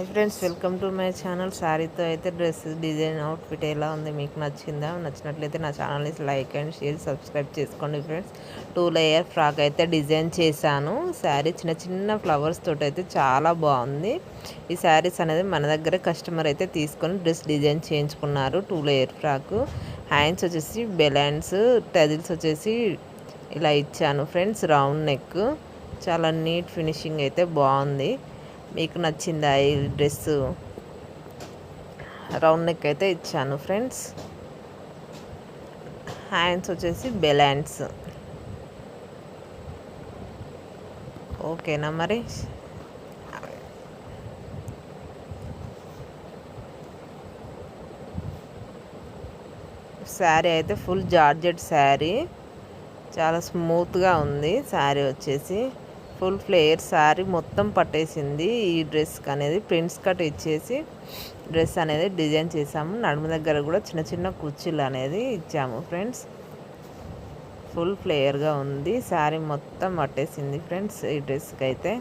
Hi friends welcome to my channel. శారీతో అయితే dress design outfit ఎలా ఉంది మీకు నచ్చిందా? నచ్చినట్లయితే నా ఛానల్ని లైక్ అండ్ షేర్ సబ్స్క్రైబ్ చేసుకోండి ఫ్రెండ్స్. టూ లేయర్ ఫ్రాక్ అయితే డిజైన్ చేశాను. శారీ చిన్న చిన్న ఫ్లవర్స్ తోటి అయితే చాలా బాగుంది. ఈ శారీస్ అనేది మన దగ్గర కస్టమర్ అయితే తీసుకొని డ్రెస్ డిజైన్ చేయించుకున్నారు. Two layer frock. హ్యాండ్స్ వచ్చేసి బెలాన్స్ టజిల్స్ వచ్చేసి ఇలా ఇచ్చాను ఫ్రెండ్స్ రౌండ్ నెక్. చాలా నీట్ ఫినిషింగ్ అయితే బాగుంది. మీకు నచ్చిందా ఈ డ్రెస్ రౌండ్ నెక్ అయితే ఇచ్చాను ఫ్రెండ్స్. హ్యాండ్స్ వచ్చేసి బెలాన్స్. ఓకేనా మరి? శారీ అయితే ఫుల్ జార్జెట్ శారీ. చాలా స్మూత్గా ఉంది శారీ వచ్చేసి. ఫుల్ ఫ్లేయర్ శారీ మొత్తం పట్టేసింది. ఈ డ్రెస్కి అనేది ప్రింట్స్ కట్ ఇచ్చేసి డ్రెస్ అనేది డిజైన్ చేసాము. నడుము దగ్గర కూడా చిన్న చిన్న కుర్చీలు అనేది ఇచ్చాము ఫ్రెండ్స్ ఫుల్ ఫ్లేయర్గా ఉంది. శారీ మొత్తం పట్టేసింది ఫ్రెండ్స్ ఈ డ్రెస్కి అయితే.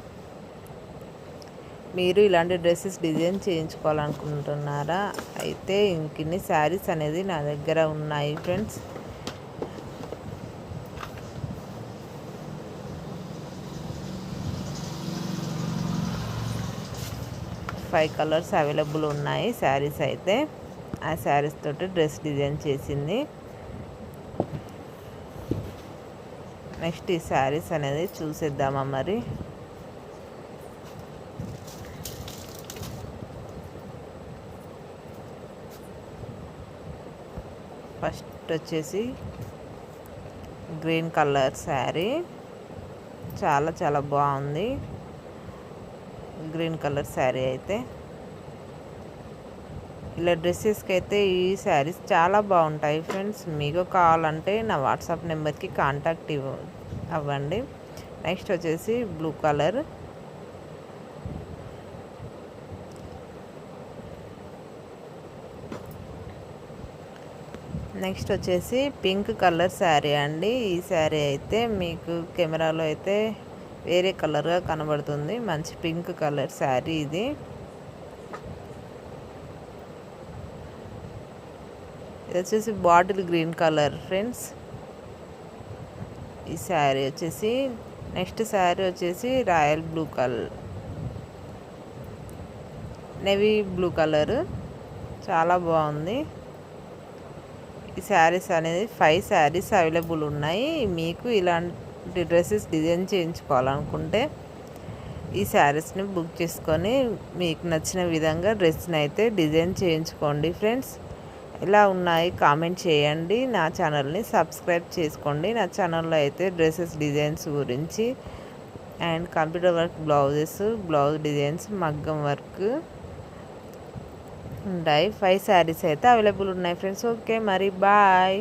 మీరు ఇలాంటి డ్రెస్సెస్ డిజైన్ చేయించుకోవాలనుకుంటున్నారా? అయితే ఇంకిన్ని శారీస్ అనేది నా దగ్గర ఉన్నాయి ఫ్రెండ్స్ ఫైవ్ కలర్స్ అవైలబుల్ ఉన్నాయి. శారీస్ అయితే ఆ శారీస్ తోటి డ్రెస్ డిజైన్ చేసింది. నెక్స్ట్ ఈ శారీస్ అనేది చూసేద్దామా మరి? ఫస్ట్ వచ్చేసి గ్రీన్ కలర్ శారీ. చాలా చాలా బాగుంది. గ్రీన్ కలర్ శారీ అయితే. ఇలా డ్రెస్సెస్కి అయితే ఈ శారీస్ చాలా బాగుంటాయి ఫ్రెండ్స్. మీకు కావాలంటే నా వాట్సాప్ నెంబర్కి కాంటాక్ట్ ఇవ్వ అవ్వండి. నెక్స్ట్ వచ్చేసి బ్లూ కలర్. నెక్స్ట్ వచ్చేసి పింక్ కలర్ శారీ అండి. ఈ శారీ అయితే మీకు కెమెరాలో అయితే వేరే కలర్గా కనబడుతుంది. మంచి పింక్ కలర్ శారీ ఇది. ఇది వచ్చేసి బాటిల్ గ్రీన్ కలర్ ఫ్రెండ్స్. ఈ శారీ వచ్చేసి నెక్స్ట్ శారీ వచ్చేసి royal blue colour. Navy blue colour. చాలా బాగుంది. ఈ శారీస్ అనేది ఫైవ్ శారీస్ అవైలబుల్ ఉన్నాయి. మీకు ఇలాంటి డ్రెస్సెస్ డిజైన్ చేయించుకోవాలనుకుంటే ఈ శారీస్ని బుక్ చేసుకొని మీకు నచ్చిన విధంగా డ్రెస్ని అయితే డిజైన్ చేయించుకోండి ఫ్రెండ్స్. ఇలా ఉన్నాయి కామెంట్ చేయండి. నా ఛానల్ని సబ్స్క్రైబ్ చేసుకోండి. నా ఛానల్లో అయితే డ్రెస్సెస్ డిజైన్స్ గురించి and computer work blouses blouse designs మగ్గం వర్క్ ఉంటాయి. ఫైవ్ శారీస్ అయితే అవైలబుల్ ఉన్నాయి ఫ్రెండ్స్. ఓకే మరి బాయ్.